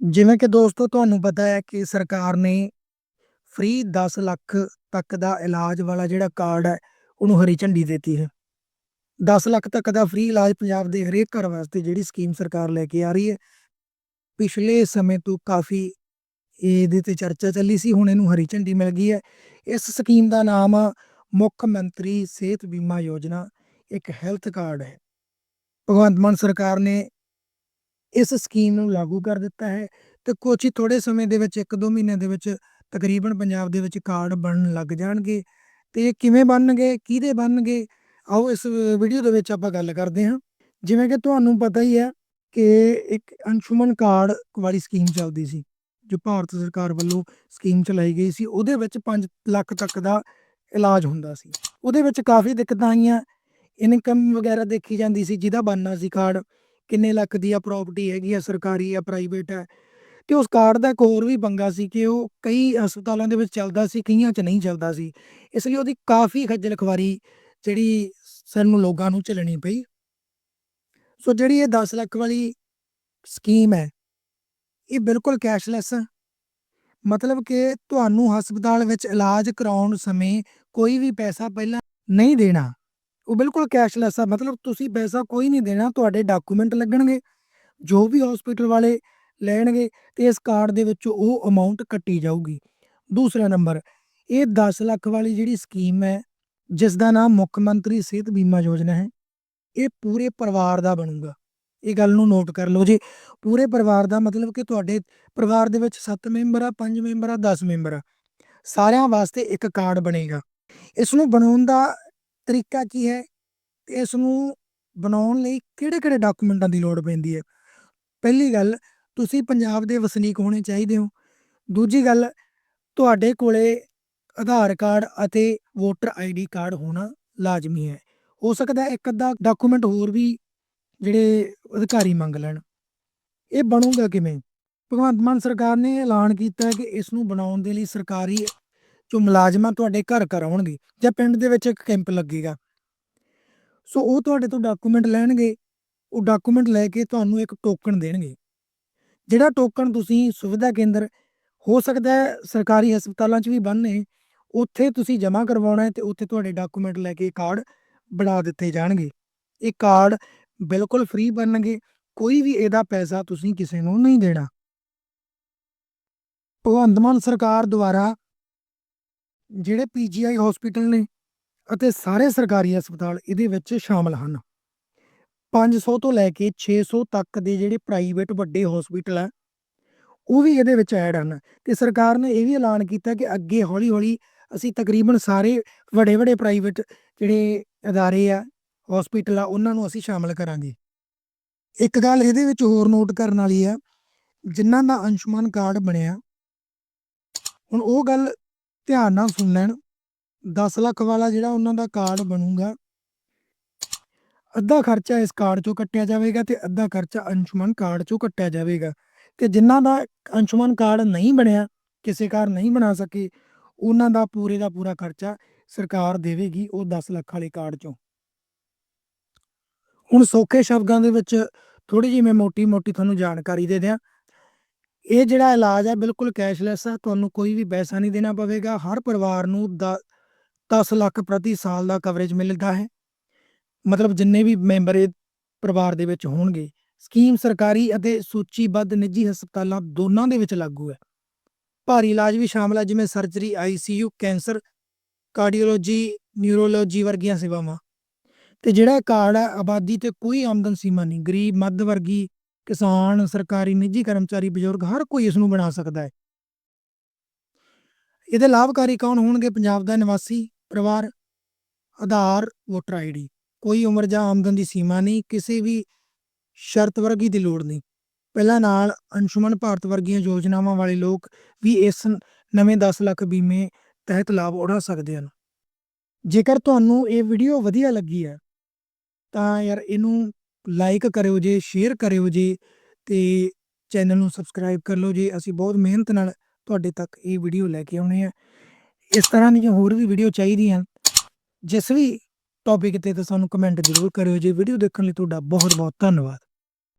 ਜਿਵੇਂ ਕਿ ਦੋਸਤੋ, ਤੁਹਾਨੂੰ ਪਤਾ ਹੈ ਕਿ ਸਰਕਾਰ ਨੇ ਫ੍ਰੀ 10 ਲੱਖ ਤੱਕ ਦਾ ਇਲਾਜ ਵਾਲਾ ਜਿਹੜਾ ਕਾਰਡ ਹੈ, ਉਹਨੂੰ ਹਰੀ ਝੰਡੀ ਦਿੱਤੀ ਹੈ। 10 ਲੱਖ ਤੱਕ ਦਾ ਫ੍ਰੀ ਇਲਾਜ ਪੰਜਾਬ ਦੇ ਹਰੇਕ ਘਰ ਵਾਸਤੇ ਜਿਹੜੀ ਸਕੀਮ ਸਰਕਾਰ ਲੈ ਕੇ ਆ ਰਹੀ ਹੈ, ਪਿਛਲੇ ਸਮੇਂ ਤੋਂ ਕਾਫੀ ਇਹਦੇ ਤੇ ਚਰਚਾ ਚੱਲੀ ਸੀ, ਹੁਣ ਇਹਨੂੰ ਹਰੀ ਝੰਡੀ ਮਿਲ ਗਈ ਹੈ। ਇਸ ਸਕੀਮ ਦਾ ਨਾਮ ਮੁੱਖ ਮੰਤਰੀ ਸਿਹਤ ਬੀਮਾ ਯੋਜਨਾ, ਇੱਕ ਹੈਲਥ ਕਾਰਡ ਹੈ। ਭਗਵੰਤ ਮਾਨ ਸਰਕਾਰ ਨੇ ਇਸ ਸਕੀਮ ਨੂੰ ਲਾਗੂ ਕਰ ਦਿੱਤਾ ਹੈ ਤੇ ਕੁਛ ਹੀ ਥੋੜੇ ਸਮੇਂ ਦੇ ਵਿੱਚ 1-2 ਮਹੀਨੇ ਦੇ ਵਿੱਚ ਤਕਰੀਬਨ ਪੰਜਾਬ ਦੇ ਵਿੱਚ ਕਾਰਡ ਬਣਨ ਲੱਗ ਜਾਣਗੇ। ਤੇ ਇਹ ਕਿਵੇਂ ਬਣਨਗੇ, ਕਿਹਦੇ ਬਣਨਗੇ? ਆਓ ਇਸ ਵੀਡੀਓ ਦੇ ਵਿੱਚ ਆਪਾਂ ਗੱਲ ਕਰਦੇ ਹਾਂ। ਜਿਵੇਂ ਕਿ ਤੁਹਾਨੂੰ ਪਤਾ ਹੀ ਹੈ ਕਿ ਇੱਕ ਅੰਸ਼ੁਮਨ ਕਾਰਡ ਵਾਲੀ ਸਕੀਮ ਚੱਲਦੀ ਸੀ, ਜੋ ਭਾਰਤ ਸਰਕਾਰ ਵੱਲੋਂ ਸਕੀਮ ਚਲਾਈ ਗਈ ਸੀ। ਉਹਦੇ ਵਿੱਚ 5 ਲੱਖ ਤੱਕ ਦਾ ਇਲਾਜ ਹੁੰਦਾ ਸੀ। ਉਹਦੇ ਵਿੱਚ ਕਾਫੀ ਦਿੱਕਤਾਂ ਆਈਆਂ। ਇਨਕਮ ਵਗੈਰਾ ਦੇਖੀ ਜਾਂਦੀ ਸੀ, ਜਿਹਦਾ ਬਣਨਾ ਸੀ ਕਾਰਡ। ਕਿੰਨੇ ਲੱਖ ਦੀ ਆ ਪ੍ਰਾਪਰਟੀ ਹੈਗੀ ਆ, ਸਰਕਾਰੀ ਆ ਪ੍ਰਾਈਵੇਟ ਹੈ ਤੇ ਉਸ ਕਾਰਡ ਦਾ ਇੱਕ ਹੋਰ ਵੀ ਪੰਗਾ ਸੀ ਕਿ ਉਹ ਕਈ ਹਸਪਤਾਲਾਂ ਦੇ ਵਿੱਚ ਚੱਲਦਾ ਸੀ, ਕਈਆਂ 'ਚ ਨਹੀਂ ਚੱਲਦਾ ਸੀ। ਇਸ ਲਈ ਉਹਦੀ ਕਾਫੀ ਖੱਜਲ ਖਵਾਰੀ ਜਿਹੜੀ ਸਾਨੂੰ ਲੋਕਾਂ ਨੂੰ ਝੱਲਣੀ ਪਈ। ਸੋ ਜਿਹੜੀ ਇਹ 10 ਲੱਖ ਵਾਲੀ ਸਕੀਮ ਹੈ, ਇਹ ਬਿਲਕੁਲ ਕੈਸ਼ਲੈਸ ਹੈ ਮਤਲਬ ਕਿ ਤੁਹਾਨੂੰ ਹਸਪਤਾਲ ਵਿੱਚ ਇਲਾਜ ਕਰਾਉਣ ਸਮੇਂ ਕੋਈ ਵੀ ਪੈਸਾ ਪਹਿਲਾਂ ਨਹੀਂ ਦੇਣਾ। ਉਹ ਬਿਲਕੁਲ ਕੈਸ਼ਲੈਸ ਆ, ਮਤਲਬ ਤੁਸੀਂ ਪੈਸਾ ਕੋਈ ਨਹੀਂ ਦੇਣਾ, ਤੁਹਾਡੇ ਡਾਕੂਮੈਂਟ ਲੱਗਣਗੇ, ਜੋ ਵੀ ਹਸਪੀਟਲ ਵਾਲੇ ਲੈਣਗੇ ਤੇ ਇਸ ਕਾਰਡ ਦੇ ਵਿੱਚੋਂ ਉਹ ਅਮਾਉਂਟ ਕੱਟੀ ਜਾਊਗੀ। ਦੂਸਰਾ ਨੰਬਰ ਇਹ 10 ਲੱਖ ਵਾਲੀ ਜਿਹੜੀ ਸਕੀਮ ਹੈ ਜਿਸ ਦਾ ਨਾਮ ਮੁੱਖ ਮੰਤਰੀ ਸਿਹਤ ਬੀਮਾ ਯੋਜਨਾ ਹੈ, ਇਹ ਪੂਰੇ ਪਰਿਵਾਰ ਦਾ ਬਣੂਗਾ। ਇਹ ਗੱਲ ਨੂੰ ਨੋਟ ਕਰ ਲਓ ਜੀ, ਪੂਰੇ ਪਰਿਵਾਰ ਦਾ ਮਤਲਬ ਕਿ ਤੁਹਾਡੇ ਪਰਿਵਾਰ ਦੇ ਵਿੱਚ 7 ਮੈਂਬਰ ਆ 5 ਮੈਂਬਰ ਆ 10 ਮੈਂਬਰ ਆ, ਸਾਰਿਆਂ ਵਾਸਤੇ ਇੱਕ ਕਾਰਡ ਬਣੇਗਾ। ਇਸ ਨੂੰ ਬਣਾਉਣ ਦਾ ਤਰੀਕਾ ਕੀ ਹੈ? ਇਸ ਨੂੰ ਬਣਾਉਣ ਲਈ ਕਿਹੜੇ-ਕਿਹੜੇ ਡਾਕੂਮੈਂਟਾਂ ਦੀ ਲੋੜ ਪੈਂਦੀ ਹੈ? ਪਹਿਲੀ ਗੱਲ, ਤੁਸੀਂ ਪੰਜਾਬ ਦੇ ਵਸਨੀਕ ਹੋਣੇ ਚਾਹੀਦੇ ਹੋ। ਦੂਜੀ ਗੱਲ, ਤੁਹਾਡੇ ਕੋਲੇ ਆਧਾਰ ਕਾਰਡ ਅਤੇ ਵੋਟਰ ਆਈਡੀ ਕਾਰਡ ਹੋਣਾ ਲਾਜ਼ਮੀ ਹੈ। ਹੋ ਸਕਦਾ ਹੈ ਇੱਕ ਅੱਧਾ ਡਾਕੂਮੈਂਟ ਹੋਰ ਵੀ ਜਿਹੜੇ ਅਧਿਕਾਰੀ ਮੰਗ ਲੈਣ। ਇਹ ਬਣੂਗਾ ਕਿਵੇਂ? ਭਗਵੰਤ ਮਾਨ ਸਰਕਾਰ ਨੇ ਐਲਾਨ ਕੀਤਾ ਕਿ ਇਸ ਨੂੰ ਬਣਾਉਣ ਦੇ ਲਈ ਸਰਕਾਰੀ ਜੋ ਮੁਲਾਜ਼ਮਾਂ ਤੁਹਾਡੇ ਘਰ ਘਰ ਆਉਣਗੇ ਜਾਂ ਪਿੰਡ ਦੇ ਵਿੱਚ ਇੱਕ ਕੈਂਪ ਲੱਗੇਗਾ। ਸੋ ਉਹ ਤੁਹਾਡੇ ਤੋਂ ਡਾਕੂਮੈਂਟ ਲੈਣਗੇ, ਉਹ ਡਾਕੂਮੈਂਟ ਲੈ ਕੇ ਤੁਹਾਨੂੰ ਇੱਕ ਟੋਕਨ ਦੇਣਗੇ। ਜਿਹੜਾ ਟੋਕਨ ਤੁਸੀਂ ਸੁਵਿਧਾ ਕੇਂਦਰ, ਹੋ ਸਕਦਾ ਹੈ ਸਰਕਾਰੀ ਹਸਪਤਾਲਾਂ 'ਚ ਵੀ ਬਣਨੇ ਉੱਥੇ ਤੁਸੀਂ ਜਮ੍ਹਾਂ ਕਰਵਾਉਣਾ ਹੈ ਤੇ ਉੱਥੇ ਤੁਹਾਡੇ ਡਾਕੂਮੈਂਟ ਲੈ ਕੇ ਕਾਰਡ ਬਣਾ ਦਿੱਤੇ ਜਾਣਗੇ। ਇਹ ਕਾਰਡ ਬਿਲਕੁਲ ਫ੍ਰੀ ਬਣਨਗੇ, ਕੋਈ ਵੀ ਇਹਦਾ ਪੈਸਾ ਤੁਸੀਂ ਕਿਸੇ ਨੂੰ ਨਹੀਂ ਦੇਣਾ। ਭਗਵੰਤ ਮਾਨ ਸਰਕਾਰ ਦੁਆਰਾ ਜਿਹੜੇ ਪੀਜੀਆਈ ਹਸਪੀਟਲ ਨੇ ਅਤੇ ਸਾਰੇ ਸਰਕਾਰੀ ਹਸਪਤਾਲ ਇਹਦੇ ਵਿੱਚ ਸ਼ਾਮਲ ਹਨ। 500 ਤੋਂ ਲੈ ਕੇ 600 ਤੱਕ ਦੇ ਜਿਹੜੇ ਪ੍ਰਾਈਵੇਟ ਵੱਡੇ ਹਸਪੀਟਲ ਆ, ਉਹ ਵੀ ਇਹਦੇ ਵਿੱਚ ਐਡ ਹਨ ਤੇ ਸਰਕਾਰ ਨੇ ਇਹ ਵੀ ਐਲਾਨ ਕੀਤਾ ਕਿ ਅੱਗੇ ਹੌਲੀ-ਹੌਲੀ ਅਸੀਂ ਤਕਰੀਬਨ ਸਾਰੇ ਵੱਡੇ-ਵੱਡੇ ਪ੍ਰਾਈਵੇਟ ਜਿਹੜੇ ਅਦਾਰੇ ਆ ਹਸਪੀਟਲ ਆ, ਉਹਨਾਂ ਨੂੰ ਅਸੀਂ ਸ਼ਾਮਲ ਕਰਾਂਗੇ। ਇੱਕ ਗੱਲ ਇਹਦੇ ਵਿੱਚ ਹੋਰ ਨੋਟ ਕਰਨ ਵਾਲੀ ਆ, ਜਿਨ੍ਹਾਂ ਦਾ ਅੰਸ਼ੁਮਾਨ ਕਾਰਡ ਬਣਿਆ, ਹੁਣ ਉਹ ਗੱਲ ਧਿਆਨ ਨਾਲ ਸੁਣ ਲੈਣ। 10 ਲੱਖ ਵਾਲਾ ਜਿਹੜਾ ਉਹਨਾਂ ਦਾ ਕਾਰਡ ਬਣੂਗਾ, ਅੱਧਾ ਖਰਚਾ ਇਸ ਕਾਰਡ ਚੋਂ ਕੱਟਿਆ ਜਾਵੇਗਾ ਤੇ ਅੱਧਾ ਖਰਚਾ ਅੰਸ਼ੁਮਾਨ ਕਾਰਡ ਚੋਂ ਕੱਟਿਆ ਜਾਵੇਗਾ। ਤੇ ਜਿਨ੍ਹਾਂ ਦਾ ਅੰਸ਼ੁਮਾਨ ਕਾਰਡ ਨਹੀਂ ਬਣਿਆ, ਕਿਸੇ ਕਾਰਨ ਨਹੀਂ ਬਣਾ ਸਕੇ, ਉਹਨਾਂ ਦਾ ਪੂਰੇ ਦਾ ਪੂਰਾ ਖਰਚਾ ਸਰਕਾਰ ਦੇਵੇਗੀ ਉਹ 10 ਲੱਖ ਵਾਲੇ ਕਾਰਡ ਚੋਂ। ਹੁਣ ਸੌਖੇ ਸ਼ਬਦਾਂ ਦੇ ਵਿੱਚ ਥੋੜੀ ਜਿਹੀ ਮੈਂ ਮੋਟੀ-ਮੋਟੀ ਤੁਹਾਨੂੰ ਜਾਣਕਾਰੀ ਦੇ ਦਿਆਂ। ਇਹ ਜਿਹੜਾ ਇਲਾਜ ਹੈ ਬਿਲਕੁਲ ਕੈਸ਼ਲੈਸ ਹੈ, ਤੁਹਾਨੂੰ ਕੋਈ ਵੀ ਪੈਸਾ ਨਹੀਂ ਦੇਣਾ ਪਵੇਗਾ, ਹਰ ਪਰਿਵਾਰ ਨੂੰ 10 ਲੱਖ ਪ੍ਰਤੀ ਸਾਲ ਦਾ ਕਵਰੇਜ ਮਿਲਦਾ ਹੈ। ਮਤਲਬ ਜਿੰਨੇ ਵੀ ਮੈਂਬਰ ਇਹ ਪਰਿਵਾਰ ਦੇ ਵਿੱਚ ਹੋਣਗੇ, ਸਕੀਮ ਸਰਕਾਰੀ ਅਤੇ ਸੂਚੀਬੱਧ ਨਿੱਜੀ ਹਸਪਤਾਲਾਂ ਦੋਨਾਂ ਦੇ ਵਿੱਚ ਲਾਗੂ ਹੈ। ਭਾਰੀ ਇਲਾਜ ਵੀ ਸ਼ਾਮਲ ਹੈ, ਜਿਵੇਂ surgery ICU cancer cardiology neurology ਵਰਗੀਆਂ ਸੇਵਾਵਾਂ। ਤੇ ਜਿਹੜਾ ਕਾਰਡ ਹੈ, ਆਬਾਦੀ ਤੇ ਕੋਈ ਆਮਦਨ ਸੀਮਾ ਨਹੀਂ, ਗਰੀਬ, ਮੱਧ ਵਰਗੀ ਕਿਸਾਨ, ਸਰਕਾਰੀ, ਨਿੱਜੀ ਕਰਮਚਾਰੀ, ਬਜ਼ੁਰਗ, ਹਰ ਕੋਈ ਇਸ ਨੂੰ ਬਣਾ ਸਕਦਾ ਹੈ। ਇਹਦੇ ਲਾਭਕਾਰੀ ਕੌਣ ਹੋਣਗੇ? ਪੰਜਾਬ ਦਾ ਨਿਵਾਸੀ ਪਰਿਵਾਰ, ਆਧਾਰ, ਵੋਟਰ ਆਈਡੀ ਕੋਈ ਉਮਰ ਜਾਂ ਆਮਦਨ ਦੀ ਸੀਮਾ ਨਹੀਂ, ਕਿਸੇ ਵੀ ਸ਼ਰਤ ਵਰਗੀ ਦੀ ਲੋੜ ਨਹੀਂ। ਪਹਿਲਾਂ ਨਾਲ ਅੰਸ਼ੁਮਨ ਭਾਰਤ ਵਰਗੀਆਂ ਯੋਜਨਾਵਾਂ ਵਾਲੇ ਲੋਕ ਵੀ ਇਸ ਨਵੇਂ 10 ਲੱਖ ਬੀਮੇ ਤਹਿਤ ਲਾਭ ਉਠਾ ਸਕਦੇ ਹਨ। ਜੇਕਰ ਤੁਹਾਨੂੰ ਇਹ ਵੀਡੀਓ ਵਧੀਆ ਲੱਗੀ ਹੈ, ਤਾਂ ਯਾਰ ਇਹਨੂੰ ਲਾਈਕ ਕਰਿਓ ਜੇ ਸ਼ੇਅਰ ਕਰਿਓ ਜੀ ਤੇ ਚੈਨਲ ਨੂੰ ਸਬਸਕ੍ਰਾਈਬ ਕਰ ਲਓ ਜੇ। ਅਸੀਂ ਬਹੁਤ ਮਿਹਨਤ ਨਾਲ ਤੁਹਾਡੇ ਤੱਕ ਇਹ ਵੀਡੀਓ ਲੈ ਕੇ ਆਉਣੇ ਆ। ਇਸ ਤਰ੍ਹਾਂ ਦੀਆਂ ਹੋਰ ਵੀ ਵੀਡੀਓ ਚਾਹੀਦੀਆਂ। ਜਿਸ ਵੀ ਟੌਪਿਕ ਤੇ ਤਾਂ ਸਾਨੂੰ ਕਮੈਂਟ ਜ਼ਰੂਰ ਕਰਿਓ ਜੀ। ਵੀਡੀਓ ਦੇਖਣ ਲਈ ਤੁਹਾਡਾ ਬਹੁਤ ਬਹੁਤ ਧੰਨਵਾਦ।